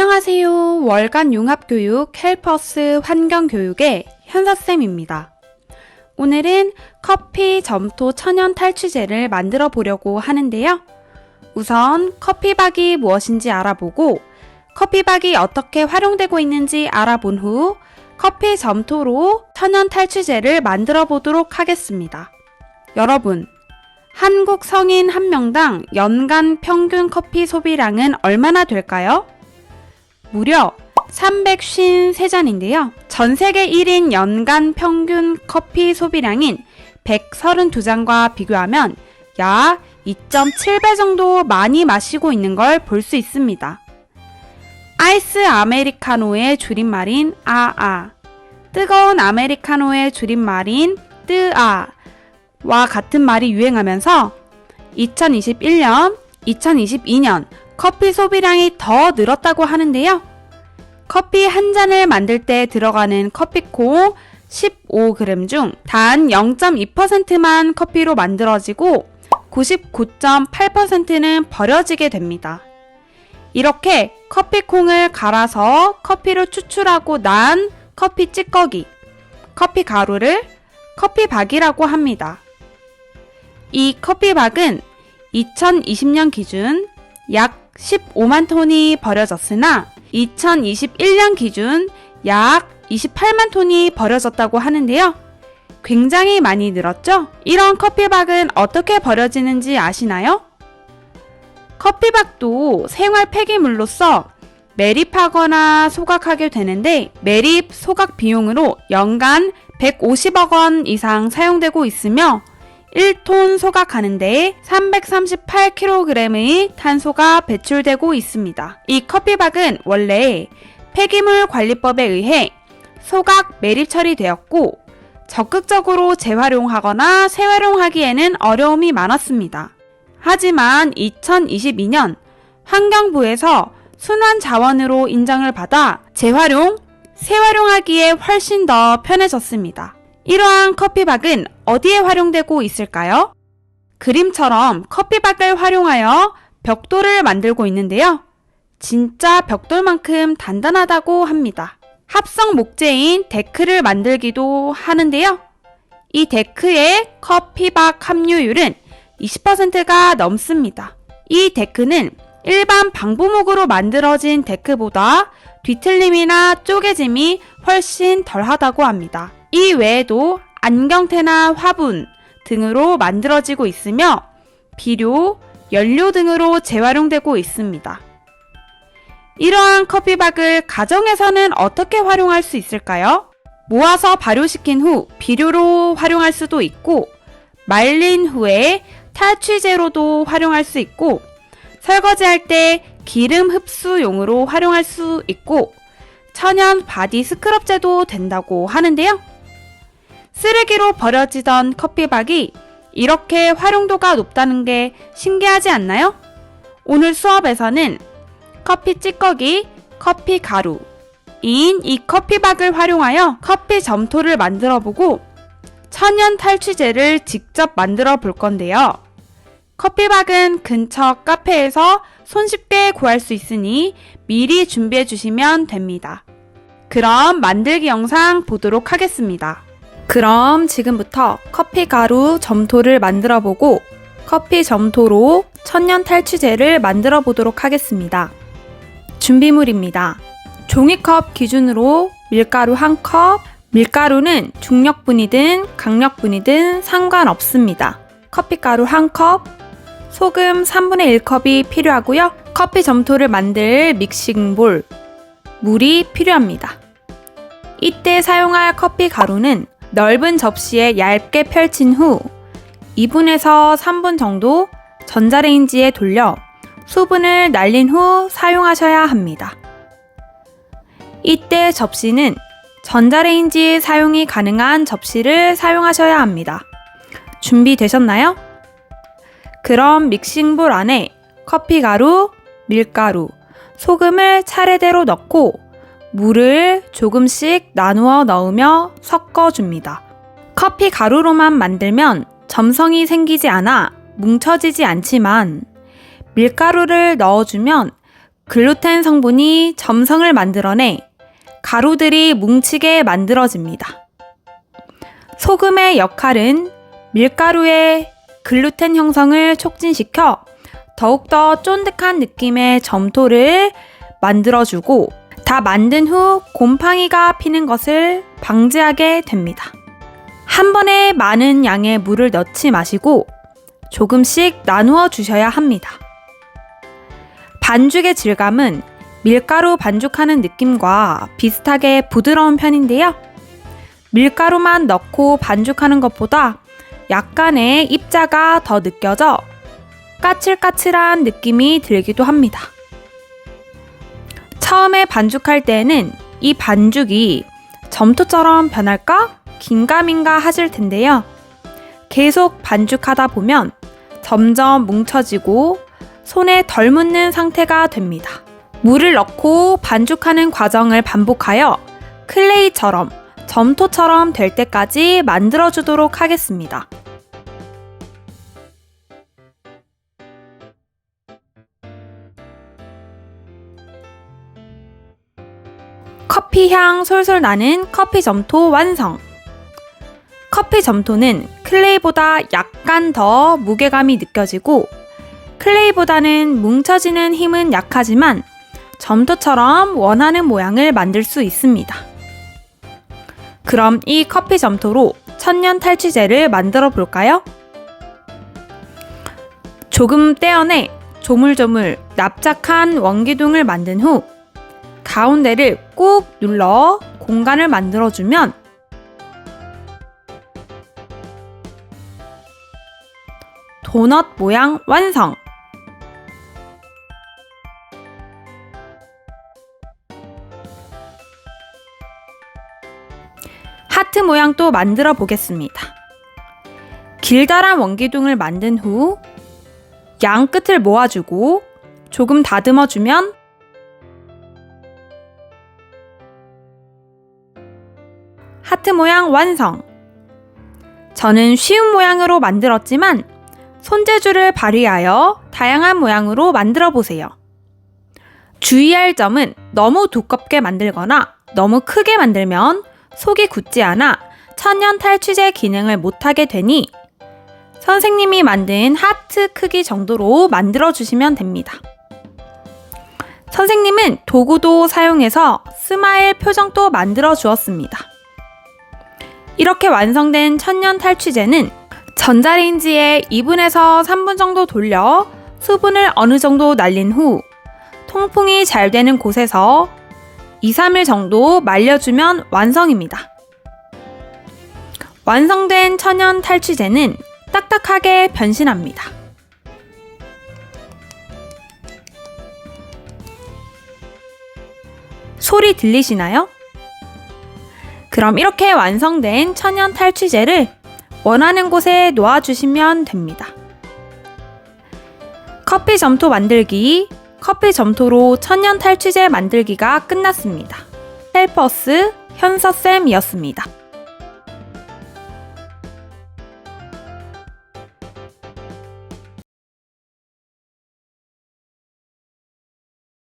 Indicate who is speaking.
Speaker 1: 안녕하세요. 월간 융합교육 헬퍼스 환경교육의 현서쌤입니다. 오늘은 커피 점토 천연 탈취제를 만들어 보려고 하는데요. 우선 커피박이 무엇인지 알아보고 커피박이 어떻게 활용되고 있는지 알아본 후 커피 점토로 천연 탈취제를 만들어 보도록 하겠습니다. 여러분, 한국 성인 한 명당 연간 평균 커피 소비량은 얼마나 될까요? 무려 353잔인데요. 전 세계 1인 연간 평균 커피 소비량인 132잔과 비교하면 약 2.7배 정도 많이 마시고 있는 걸 볼 수 있습니다. 아이스 아메리카노의 줄임말인 아아, 뜨거운 아메리카노의 줄임말인 뜨아, 와 같은 말이 유행하면서 2021년, 2022년 커피 소비량이 더 늘었다고 하는데요. 커피 한 잔을 만들 때 들어가는 커피콩 15g 중 단 0.2%만 커피로 만들어지고 99.8%는 버려지게 됩니다. 이렇게 커피콩을 갈아서 커피를 추출하고 난 커피 찌꺼기, 커피 가루를 커피박이라고 합니다. 이 커피박은 2020년 기준 약 15만 톤이 버려졌으나 2021년 기준 약 28만 톤이 버려졌다고 하는데요. 굉장히 많이 늘었죠? 이런 커피박은 어떻게 버려지는지 아시나요? 커피박도 생활 폐기물로서 매립하거나 소각하게 되는데 매립 소각 비용으로 연간 150억 원 이상 사용되고 있으며 1톤 소각하는데 338kg의 탄소가 배출되고 있습니다. 이 커피박은 원래 폐기물 관리법에 의해 소각 매립 처리되었고 적극적으로 재활용하거나 재활용하기에는 어려움이 많았습니다. 하지만 2022년 환경부에서 순환 자원으로 인정을 받아 재활용, 재활용하기에 훨씬 더 편해졌습니다. 이러한 커피박은 어디에 활용되고 있을까요? 그림처럼 커피박을 활용하여 벽돌을 만들고 있는데요. 진짜 벽돌만큼 단단하다고 합니다. 합성 목재인 데크를 만들기도 하는데요. 이 데크의 커피박 함유율은 20%가 넘습니다. 이 데크는 일반 방부목으로 만들어진 데크보다 뒤틀림이나 쪼개짐이 훨씬 덜하다고 합니다. 이 외에도 안경테나 화분 등으로 만들어지고 있으며 비료, 연료 등으로 재활용되고 있습니다. 이러한 커피박을 가정에서는 어떻게 활용할 수 있을까요? 모아서 발효시킨 후 비료로 활용할 수도 있고 말린 후에 탈취제로도 활용할 수 있고 설거지할 때 기름 흡수용으로 활용할 수 있고 천연 바디 스크럽제도 된다고 하는데요. 쓰레기로 버려지던 커피박이 이렇게 활용도가 높다는 게 신기하지 않나요? 오늘 수업에서는 커피 찌꺼기, 커피 가루, 인이 커피박을 활용하여 커피 점토를 만들어 보고 천연 탈취제를 직접 만들어 볼 건데요. 커피박은 근처 카페에서 손쉽게 구할 수 있으니 미리 준비해 주시면 됩니다. 그럼 만들기 영상 보도록 하겠습니다. 그럼 지금부터 커피 가루 점토를 만들어 보고 커피 점토로 천연 탈취제를 만들어 보도록 하겠습니다. 준비물입니다. 종이컵 기준으로 밀가루 1컵, 밀가루는 중력분이든 강력분이든 상관없습니다. 커피가루 1컵, 소금 3분의 1컵이 필요하고요. 커피 점토를 만들 믹싱볼, 물이 필요합니다. 이때 사용할 커피 가루는 넓은 접시에 얇게 펼친 후 2분에서 3분 정도 전자레인지에 돌려 수분을 날린 후 사용하셔야 합니다. 이때 접시는 전자레인지 사용이 가능한 접시를 사용하셔야 합니다. 준비되셨나요? 그럼 믹싱볼 안에 커피 가루, 밀가루, 소금을 차례대로 넣고 물을 조금씩 나누어 넣으며 섞어줍니다. 커피 가루로만 만들면 점성이 생기지 않아 뭉쳐지지 않지만 밀가루를 넣어주면 글루텐 성분이 점성을 만들어내 가루들이 뭉치게 만들어집니다. 소금의 역할은 밀가루의 글루텐 형성을 촉진시켜 더욱더 쫀득한 느낌의 점토를 만들어주고 다 만든 후 곰팡이가 피는 것을 방지하게 됩니다. 한 번에 많은 양의 물을 넣지 마시고 조금씩 나누어 주셔야 합니다. 반죽의 질감은 밀가루 반죽하는 느낌과 비슷하게 부드러운 편인데요. 밀가루만 넣고 반죽하는 것보다 약간의 입자가 더 느껴져 까칠까칠한 느낌이 들기도 합니다. 처음에 반죽할 때에는 이 반죽이 점토처럼 변할까? 긴가민가 하실 텐데요. 계속 반죽하다 보면 점점 뭉쳐지고 손에 덜 묻는 상태가 됩니다. 물을 넣고 반죽하는 과정을 반복하여 클레이처럼 점토처럼 될 때까지 만들어주도록 하겠습니다. 커피 향 솔솔 나는 커피 점토 완성! 커피 점토는 클레이보다 약간 더 무게감이 느껴지고 클레이보다는 뭉쳐지는 힘은 약하지만 점토처럼 원하는 모양을 만들 수 있습니다. 그럼 이 커피 점토로 천년 탈취제를 만들어 볼까요? 조금 떼어내 조물조물 납작한 원기둥을 만든 후 가운데를 꾹 눌러 공간을 만들어주면 도넛 모양 완성! 하트 모양도 만들어 보겠습니다. 길다란 원기둥을 만든 후 양 끝을 모아주고 조금 다듬어 주면 하트 모양 완성! 저는 쉬운 모양으로 만들었지만 손재주를 발휘하여 다양한 모양으로 만들어 보세요. 주의할 점은 너무 두껍게 만들거나 너무 크게 만들면 속이 굳지 않아 천연 탈취제 기능을 못하게 되니 선생님이 만든 하트 크기 정도로 만들어 주시면 됩니다. 선생님은 도구도 사용해서 스마일 표정도 만들어 주었습니다. 이렇게 완성된 천연 탈취제는 전자레인지에 2분에서 3분 정도 돌려 수분을 어느 정도 날린 후 통풍이 잘 되는 곳에서 2, 3일 정도 말려주면 완성입니다. 완성된 천연 탈취제는 딱딱하게 변신합니다. 소리 들리시나요? 그럼 이렇게 완성된 천연 탈취제를 원하는 곳에 놓아주시면 됩니다. 커피 점토 만들기, 커피 점토로 천연 탈취제 만들기가 끝났습니다. 헬퍼스 현서쌤이었습니다.